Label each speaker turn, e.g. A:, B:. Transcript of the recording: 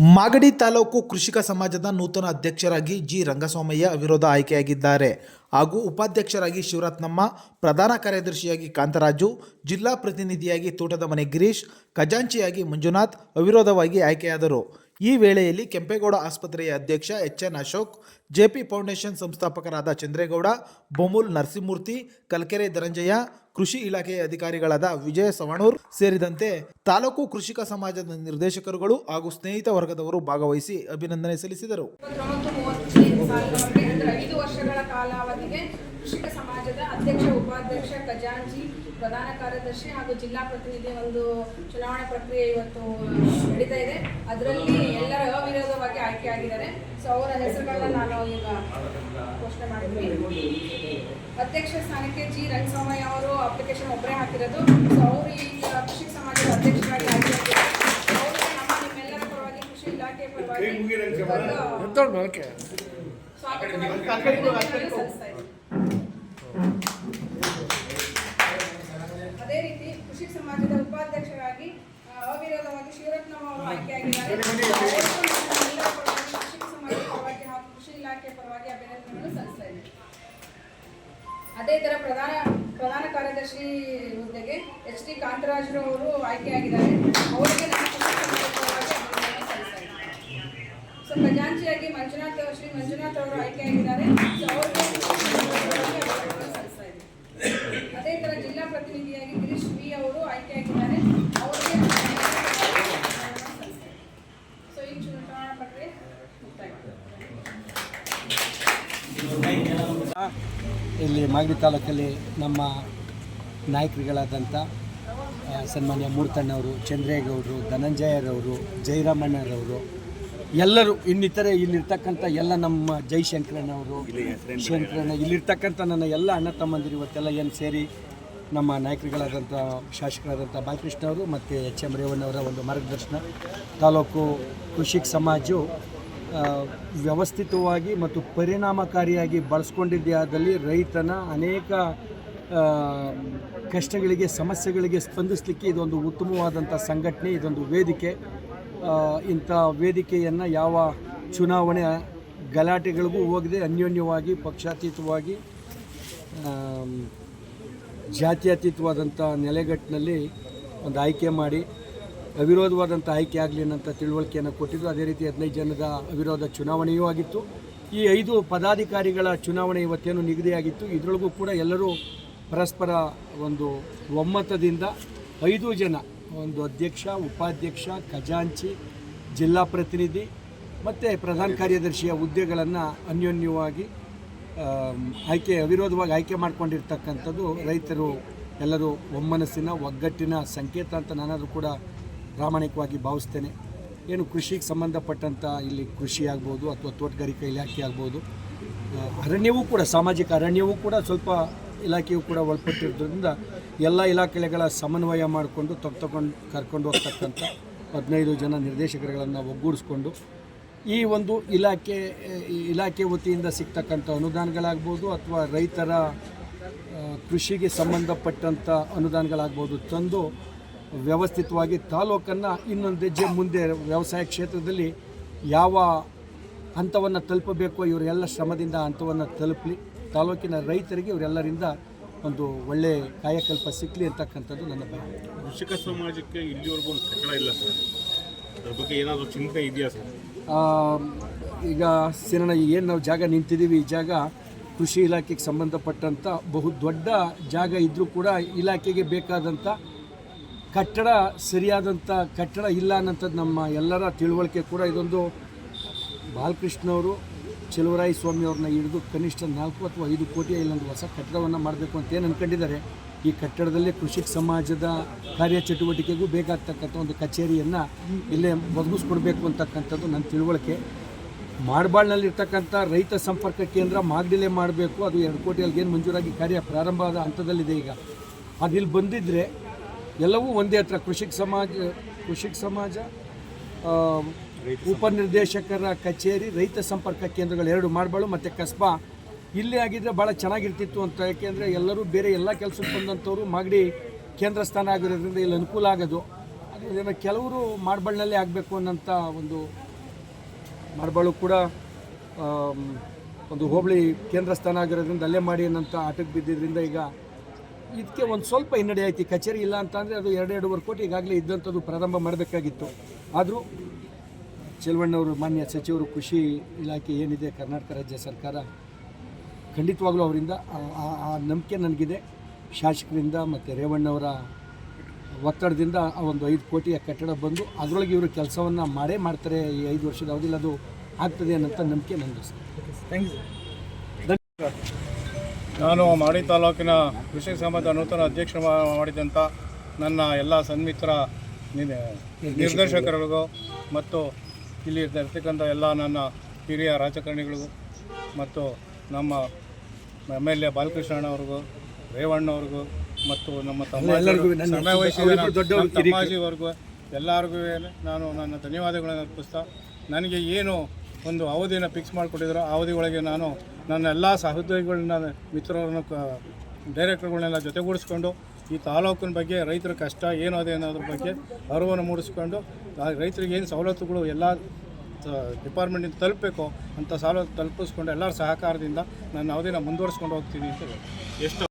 A: ಮಾಗಡಿ ತಾಲೂಕು ಕೃಷಿಕ ಸಮಾಜದ ನೂತನ ಅಧ್ಯಕ್ಷರಾಗಿ ಜಿ. ರಂಗಸ್ವಾಮಯ್ಯ ಅವಿರೋಧ ಆಯ್ಕೆಯಾಗಿದ್ದಾರೆ. ಹಾಗೂ ಉಪಾಧ್ಯಕ್ಷರಾಗಿ ಶಿವರತ್ನಮ್ಮ, ಪ್ರಧಾನ ಕಾರ್ಯದರ್ಶಿಯಾಗಿ ಕಾಂತರಾಜು, ಜಿಲ್ಲಾ ಪ್ರತಿನಿಧಿಯಾಗಿ ತೋಟದ ಮನೆ ಗಿರೀಶ್, ಖಜಾಂಚಿಯಾಗಿ ಮಂಜುನಾಥ್ ಅವಿರೋಧವಾಗಿ ಆಯ್ಕೆಯಾದರು. ಈ ವೇಳೆಯಲ್ಲಿ ಕೆಂಪೇಗೌಡ ಆಸ್ಪತ್ರೆಯ ಅಧ್ಯಕ್ಷ H N Ashok JP foundation ಸಂಸ್ಥಾಪಕರಾದ ಚಂದ್ರೇಗೌಡ, ಬೊಮುಲ್ ನರಸಿಂಹಮೂರ್ತಿ, ಕಲ್ಕೆರೆ ಧನಂಜಯ ಕೃಷಿ ಇಲಾಖೆಯ ಅಧಿಕಾರಿಗಳಾದ ವಿಜಯ ಸವಣೂರ್ ಸೇರಿದಂತೆ ತಾಲೂಕು ಕೃಷಿಕ ಸಮಾಜದ ನಿರ್ದೇಶಕರುಗಳು ಹಾಗೂ ಸ್ನೇಹಿತ ವರ್ಗದವರು ಭಾಗವಹಿಸಿ ಅಭಿನಂದನೆ ಸಲ್ಲಿಸಿದರು.
B: ಕೃಷಿಕ ಸಮಾಜದ ಅಧ್ಯಕ್ಷ ಉಪಾಧ್ಯಕ್ಷ ಖಜಾಂಚಿ ಪ್ರಧಾನ ಕಾರ್ಯದರ್ಶಿ ಹಾಗೂ ಜಿಲ್ಲಾ ಪ್ರತಿನಿಧಿ ಒಂದು ಚುನಾವಣೆ ಪ್ರಕ್ರಿಯೆ ಇವತ್ತು ನಡೀತಾ ಇದೆ. ಅದರಲ್ಲಿ ಎಲ್ಲರ ಅವಿರೋಧವಾಗಿ ಆಯ್ಕೆಯಾಗಿದ್ದಾರೆ ಸೊ ಅವರ ಹೆಸರುಗಳನ್ನ ನಾನು ಈಗ ಘೋಷಣೆ ಮಾಡಿದ್ವಿ ಅಧ್ಯಕ್ಷ ಸ್ಥಾನಕ್ಕೆ ಜಿ. ರಂಗಸ್ವಾಮಯ್ಯ ಅವರು ಅಪ್ಲಿಕೇಶನ್ ಒಬ್ಬರೇ ಹಾಕಿರೋದು. ಸೊ ಅವರು ಈಗ ಕೃಷಿ ಸಮಾಜದ ಅಧ್ಯಕ್ಷರಾಗಿ ಆಯ್ಕೆ ಆಗಿದ್ದಾರೆ. ನಮ್ಮ ನಿಮ್ಮೆಲ್ಲರ ಪರವಾಗಿ ಕೃಷಿ ಇಲಾಖೆ ಪರವಾಗಿ ಸ್ವಾಗತ ಸ್ವಾಗತವನ್ನು ಸಲ್ಲಿಸ್ತಾ ಇದ್ದೀನಿ. ಅದೇ ರೀತಿ ಕೃಷಿ ಸಮಾಜದ ಉಪಾಧ್ಯಕ್ಷರಾಗಿ ಅವಿರೋಧವಾಗಿ ಶಿವರತ್ನಮ್ಮ ಅವರು ಆಯ್ಕೆಯಾಗಿದ್ದಾರೆ. ಸಮಾಜದ ಪರವಾಗಿ ಹಾಗೂ ಕೃಷಿ ಇಲಾಖೆ ಪರವಾಗಿ ಅಭಿನಂದನೆಗಳನ್ನು ಸಲ್ಲಿಸ್ತಾ ಇದ್ದೇನೆ ಅದೇ ತರ ಪ್ರಧಾನ ಪ್ರಧಾನ ಕಾರ್ಯದರ್ಶಿ ಹುದ್ದೆಗೆ ಎಚ್ ಡಿ ಕಾಂತರಾಜರು ಅವರು ಆಯ್ಕೆಯಾಗಿದ್ದಾರೆ. ಅವರಿಗೆ ಸೊ ಖಜಾಂಚಿಯಾಗಿ ಮಂಜುನಾಥ್ ಶ್ರೀ ಮಂಜುನಾಥ್ ಅವರು ಆಯ್ಕೆಯಾಗಿದ್ದಾರೆ ಸೊ ಅವ್ರಿಗೆ ಅಭಿನಂದನೆ ಸಲ್ಲಿಸ್ತಾ ಇದ್ದೀನಿ ಅದೇ ಥರ ಜಿಲ್ಲಾ ಪ್ರತಿನಿಧಿಯಾಗಿ ಗಿರೀಶ್ ವಿ ಅವರು ಆಯ್ಕೆಯಾಗಿದ್ದಾರೆ ಅವರಿಗೆ ಅಭಿನಂದನೆ ಸಲ್ಲಿಸ್ತಾ ಇದ್ದೀನಿ. ಸೊ ಈ ಚುನಾವಣಾ ಪ್ರಕ್ರಿಯೆ ಮುಕ್ತಾಯ
C: ಇಲ್ಲಿ ಮಾಗಡಿ ತಾಲೂಕಲ್ಲಿ ನಮ್ಮ ನಾಯಕರುಗಳಾದಂಥ ಸನ್ಮಾನ್ಯ ಮೂರ್ತಣ್ಣವರು ಚಂದ್ರೇಗೌಡರು ಧನಂಜಯರವರು ಜಯರಾಮಣ್ಣರವರು ಎಲ್ಲರೂ ಇನ್ನಿತರೆ ಇಲ್ಲಿರ್ತಕ್ಕಂಥ ಎಲ್ಲ ನಮ್ಮ ಜೈಶಂಕರಣ್ಣವರು ಶಂಕರಣ್ಣ ಇಲ್ಲಿರ್ತಕ್ಕಂಥ ನನ್ನ ಎಲ್ಲ ಅಣ್ಣ ತಮ್ಮಂದಿರು ಇವತ್ತೆಲ್ಲ ಏನು ಸೇರಿ ನಮ್ಮ ನಾಯಕರುಗಳಾದಂಥ ಶಾಸಕರಾದಂಥ ಬಾಲಕೃಷ್ಣ ಅವರು ಮತ್ತು ಎಚ್ ಎಂ ರೇವಣ್ಣವರ ಒಂದು ಮಾರ್ಗದರ್ಶನ ತಾಲೂಕು ಕೃಷಿಕ್ ಸಮಾಜವು ಆ, ವ್ಯವಸ್ಥಿತವಾಗಿ ಮತ್ತು ಪರಿಣಾಮಕಾರಿಯಾಗಿ ಬಳಸ್ಕೊಂಡಿದ್ದೇ ಆದಲ್ಲಿ ರೈತನ ಅನೇಕ ಕಷ್ಟಗಳಿಗೆ, ಸಮಸ್ಯೆಗಳಿಗೆ ಸ್ಪಂದಿಸಲಿಕ್ಕೆ ಇದೊಂದು ಉತ್ತಮವಾದಂಥ ಸಂಘಟನೆ, ಇದೊಂದು ವೇದಿಕೆ. ಇಂಥ ವೇದಿಕೆಯನ್ನು ಯಾವ ಚುನಾವಣೆ ಗಲಾಟೆಗಳಿಗೂ ಹೋಗದೆ ಅನ್ಯೋನ್ಯವಾಗಿ, ಪಕ್ಷಾತೀತವಾಗಿ ಜಾತ್ಯತೀತವಾದಂಥ ನೆಲೆಗಟ್ಟಿನಲ್ಲಿ ಒಂದು ಆಯ್ಕೆ ಮಾಡಿ ಅವಿರೋಧವಾದಂಥ ಆಯ್ಕೆ ಆಗಲಿ ಅನ್ನೋಂಥ ತಿಳುವಳಿಕೆಯನ್ನು ಕೊಟ್ಟಿದ್ದು ಅದೇ ರೀತಿ ಹದಿನೈದು ಜನದ ಅವಿರೋಧ ಚುನಾವಣೆಯೂ ಆಗಿತ್ತು. ಈ ಐದು ಪದಾಧಿಕಾರಿಗಳ ಚುನಾವಣೆ ಇವತ್ತೇನು ನಿಗದಿಯಾಗಿತ್ತು. ಇದರೊಳಗೂ ಕೂಡ ಎಲ್ಲರೂ ಪರಸ್ಪರ ಒಂದು ಒಮ್ಮತದಿಂದ ಐದು ಜನ, ಒಂದು ಅಧ್ಯಕ್ಷ, ಉಪಾಧ್ಯಕ್ಷ, ಖಜಾಂಚಿ, ಜಿಲ್ಲಾ ಪ್ರತಿನಿಧಿ ಮತ್ತು ಪ್ರಧಾನ ಕಾರ್ಯದರ್ಶಿಯ ಹುದ್ದೆಗಳನ್ನು ಅನ್ಯೋನ್ಯವಾಗಿ ಆಯ್ಕೆ, ಅವಿರೋಧವಾಗಿ ಆಯ್ಕೆ ಮಾಡಿಕೊಂಡಿರ್ತಕ್ಕಂಥದ್ದು ರೈತರು ಎಲ್ಲರೂ ಒಮ್ಮನಸ್ಸಿನ ಒಗ್ಗಟ್ಟಿನ ಸಂಕೇತ ಅಂತ ನಾನಾದರೂ ಕೂಡ ಪ್ರಾಮಾಣಿಕವಾಗಿ ಭಾವಿಸ್ತೇನೆ. ಏನು ಕೃಷಿಗೆ ಸಂಬಂಧಪಟ್ಟಂಥ ಇಲ್ಲಿ ಕೃಷಿ ಆಗ್ಬೋದು ಅಥವಾ ತೋಟಗಾರಿಕಾ ಇಲಾಖೆ ಆಗ್ಬೋದು ಅರಣ್ಯವೂ ಕೂಡ ಸಾಮಾಜಿಕ ಅರಣ್ಯವೂ ಕೂಡ ಸ್ವಲ್ಪ ಇಲಾಖೆಯೂ ಕೂಡ ಒಳಪಟ್ಟಿರೋದ್ರಿಂದ ಎಲ್ಲ ಇಲಾಖೆಗಳ ಸಮನ್ವಯ ಮಾಡಿಕೊಂಡು ತಗ್ ತಗೊಂಡು ಕರ್ಕೊಂಡು ಹೋಗ್ತಕ್ಕಂಥ ಹದಿನೈದು ಜನ ನಿರ್ದೇಶಕರುಗಳನ್ನು ಒಗ್ಗೂಡಿಸ್ಕೊಂಡು ಈ ಒಂದು ಇಲಾಖೆ ಇಲಾಖೆ ವತಿಯಿಂದ ಸಿಗ್ತಕ್ಕಂಥ ಅನುದಾನಗಳಾಗ್ಬೋದು ಅಥವಾ ರೈತರ ಕೃಷಿಗೆ ಸಂಬಂಧಪಟ್ಟಂಥ ಅನುದಾನಗಳಾಗ್ಬೋದು ತಂದು ವ್ಯವಸ್ಥಿತವಾಗಿ ತಾಲೂಕನ್ನು ಇನ್ನೊಂದು ಹೆಜ್ಜೆ ಮುಂದೆ ವ್ಯವಸಾಯ ಕ್ಷೇತ್ರದಲ್ಲಿ ಯಾವ ಹಂತವನ್ನು ತಲುಪಬೇಕು ಇವರೆಲ್ಲ ಶ್ರಮದಿಂದ ಹಂತವನ್ನು ತಲುಪಲಿ. ತಾಲೂಕಿನ ರೈತರಿಗೆ ಇವರೆಲ್ಲರಿಂದ ಒಂದು ಒಳ್ಳೆ ಕಾಯಕಲ್ಪ ಸಿಕ್ಕಲಿ ಅಂತಕ್ಕಂಥದ್ದು ನನ್ನ ಭಾವನೆ
D: ಕೃಷಿಕ ಸಮಾಜಕ್ಕೆ ಇಲ್ಲಿವರೆಗೂ ಒಂದು ಕಟ್ಟಡ ಇಲ್ಲ ಸರ್. ಅದ್ರ ಬಗ್ಗೆ ಏನಾದರೂ ಚಿಂತೆ ಇದೆಯಾ ಸರ್?
C: ಈಗ ಸಿರಣ ಏನು ನಾವು ಜಾಗ ನಿಂತಿದ್ದೀವಿ ಈ ಜಾಗ ಕೃಷಿ ಇಲಾಖೆಗೆ ಸಂಬಂಧಪಟ್ಟಂಥ ಬಹು ದೊಡ್ಡ ಜಾಗ ಇದ್ದರೂ ಕೂಡ ಇಲಾಖೆಗೆ ಬೇಕಾದಂಥ ಕಟ್ಟಡ ಸರಿಯಾದಂಥ ಕಟ್ಟಡ ಇಲ್ಲ ಅನ್ನೋಂಥದ್ದು ನಮ್ಮ ಎಲ್ಲರ ತಿಳುವಳಿಕೆ ಕೂಡ ಇದೊಂದು ಬಾಲಕೃಷ್ಣವರು ಚೆಲುವರಾಯ ಸ್ವಾಮಿ ಅವ್ರನ್ನ ಹಿಡಿದು ಕನಿಷ್ಠ ನಾಲ್ಕು ಅಥವಾ ಐದು ಕೋಟಿಯ ಇಲ್ಲೊಂದು ಹೊಸ ಕಟ್ಟಡವನ್ನು ಮಾಡಬೇಕು ಅಂತ ಏನು ಅಂದ್ಕೊಂಡಿದ್ದಾರೆ ಈ ಕಟ್ಟಡದಲ್ಲೇ ಕೃಷಿ ಸಮಾಜದ ಕಾರ್ಯಚಟುವಟಿಕೆಗೂ ಬೇಕಾಗ್ತಕ್ಕಂಥ ಒಂದು ಕಚೇರಿಯನ್ನು ಇಲ್ಲೇ ಒದಗಿಸ್ಕೊಡ್ಬೇಕು ಅಂತಕ್ಕಂಥದ್ದು ನನ್ನ ತಿಳುವಳಿಕೆ. ಮಾಡಬಾಳ್ನಲ್ಲಿರ್ತಕ್ಕಂಥ ರೈತ ಸಂಪರ್ಕ ಕೇಂದ್ರ ಮಾಗಡಿಲೇ ಮಾಡಬೇಕು, ಅದು ಎರಡು ಕೋಟಿಯಲ್ಲಿ ಏನು ಮಂಜೂರಾಗಿ ಕಾರ್ಯ ಪ್ರಾರಂಭ ಆದ ಹಂತದಲ್ಲಿದೆ ಈಗ. ಅದಿಲ್ಲಿ ಬಂದಿದ್ದರೆ ಎಲ್ಲವೂ ಒಂದೇ ಹತ್ರ. ಕೃಷಿಕ ಸಮಾಜ ಕೃಷಿಕ ಸಮಾಜ ಉಪನಿರ್ದೇಶಕರ ಕಚೇರಿ, ರೈತ ಸಂಪರ್ಕ ಕೇಂದ್ರಗಳು ಎರಡು ಮಾಡಬಾಳು, ಮತ್ತು ಕಸ್ಬಾ. ಇಲ್ಲೇ ಆಗಿದ್ರೆ ಭಾಳ ಚೆನ್ನಾಗಿರ್ತಿತ್ತು ಅಂತ. ಯಾಕೆಂದರೆ ಎಲ್ಲರೂ ಬೇರೆ ಎಲ್ಲ ಕೆಲಸಕ್ಕೆ ಬಂದಂಥವ್ರು ಮಾಗಡಿ ಕೇಂದ್ರ ಸ್ಥಾನ ಆಗಿರೋದ್ರಿಂದ ಇಲ್ಲಿ ಅನುಕೂಲ ಆಗೋದು. ಅದರಿಂದ ಕೆಲವರು ಮಾಡ್ಬಳ್ನಲ್ಲೇ ಆಗಬೇಕು ಅನ್ನೋಂಥ ಒಂದು ಮಾಡಬಾಳು ಕೂಡ ಒಂದು ಹೋಬಳಿ ಕೇಂದ್ರ ಸ್ಥಾನ ಆಗಿರೋದ್ರಿಂದ ಅಲ್ಲೇ ಮಾಡಿ ಅನ್ನೋಂಥ ಆಟಕ್ಕೆ ಬಿದ್ದಿದ್ದರಿಂದ ಈಗ ಇದಕ್ಕೆ ಒಂದು ಸ್ವಲ್ಪ ಹಿನ್ನಡೆ ಆಯ್ತು. ಕಚೇರಿ ಇಲ್ಲ ಅಂತಂದರೆ ಅದು ಎರಡು ಎರಡೂವರೆ ಕೋಟಿ ಈಗಾಗಲೇ ಇದ್ದಂಥದ್ದು ಪ್ರಾರಂಭ ಮಾಡಬೇಕಾಗಿತ್ತು. ಆದರೂ ಚೆಲುವಣ್ಣವರು ಮಾನ್ಯ ಸಚಿವರು ಕೃಷಿ ಇಲಾಖೆ ಏನಿದೆ ಕರ್ನಾಟಕ ರಾಜ್ಯ ಸರ್ಕಾರ ಖಂಡಿತವಾಗ್ಲೂ ಅವರಿಂದ ಆ- ನಂಬಿಕೆ ನನಗಿದೆ. ಶಾಸಕರಿಂದ ಮತ್ತು ರೇವಣ್ಣವರ ಒತ್ತಡದಿಂದ ಆ ಒಂದು ಐದು ಕೋಟಿಯ ಕಟ್ಟಡ ಬಂದು ಅದರೊಳಗೆ ಇವರು ಕೆಲಸವನ್ನು ಮಾಡೇ ಮಾಡ್ತಾರೆ. ಈ ಐದು ವರ್ಷದ ಅವಧಿಯಲ್ಲಿ ಅದು ಆಗ್ತದೆ ಅನ್ನೋಂಥ ನಂಬಿಕೆ ನನಗೆ ಸರ್.
E: ನಾನು ಮಾಡಿ ತಾಲೂಕಿನ ಕೃಷಿ ಸಮಾಜ ನೂತನ ಅಧ್ಯಕ್ಷ ಮಾಡಿದಂಥ ನನ್ನ ಎಲ್ಲ ಸನ್ಮಿತ್ರ ನಿರ್- ನಿರ್ದೇಶಕರಿಗೂ ಮತ್ತು ಇಲ್ಲಿ ಇರ್ತಕ್ಕಂಥ ಎಲ್ಲ ನನ್ನ ಹಿರಿಯ ರಾಜಕಾರಣಿಗಳಿಗೂ ಮತ್ತು ನಮ್ಮ ಎಂ ಎಲ್ ಎ ಬಾಲಕೃಷ್ಣ ಅವ್ರಿಗೂ ರೇವಣ್ಣ ಅವ್ರಿಗೂ ಮತ್ತು ನಮ್ಮ ತಮ್ಮ ತಮ್ಮಾಜಿವರೆಗೂ ಎಲ್ಲರಿಗೂ ನಾನು ನನ್ನ ಧನ್ಯವಾದಗಳನ್ನು ಅರ್ಪಿಸ್ತಾ ನನಗೆ ಏನು ಒಂದು ಅವಧಿನ ಫಿಕ್ಸ್ ಮಾಡಿಕೊಟ್ಟಿದ್ರು. ಆ ಅವಧಿ ನಾನು ನನ್ನ ಎಲ್ಲ ಸಹೋದ್ಯೋಗಿಗಳನ್ನ, ಮಿತ್ರರನ್ನು ಡೈರೆಕ್ಟರ್ಗಳನ್ನೆಲ್ಲ ಜೊತೆಗೂಡಿಸ್ಕೊಂಡು, ಈ ತಾಲೂಕಿನ ಬಗ್ಗೆ ರೈತರ ಕಷ್ಟ, ಏನು ಅದೇ ಅನ್ನೋದ್ರ ಬಗ್ಗೆ ಅರಿವನ್ನು ಮೂಡಿಸ್ಕೊಂಡು ರೈತರಿಗೆ ಏನು ಸವಲತ್ತುಗಳು ಎಲ್ಲ ಡಿಪಾರ್ಟ್ಮೆಂಟಿಂದ ತಲುಪಬೇಕು ಅಂತ ಸವಲತ್ತು ತಲುಪಿಸ್ಕೊಂಡು ಎಲ್ಲರ ಸಹಕಾರದಿಂದ ನಾನು ಅವಧಿನ ಮುಂದುವರಿಸ್ಕೊಂಡು ಹೋಗ್ತೀನಿ ಅಂತ ಹೇಳಿ
D: ಎಷ್ಟು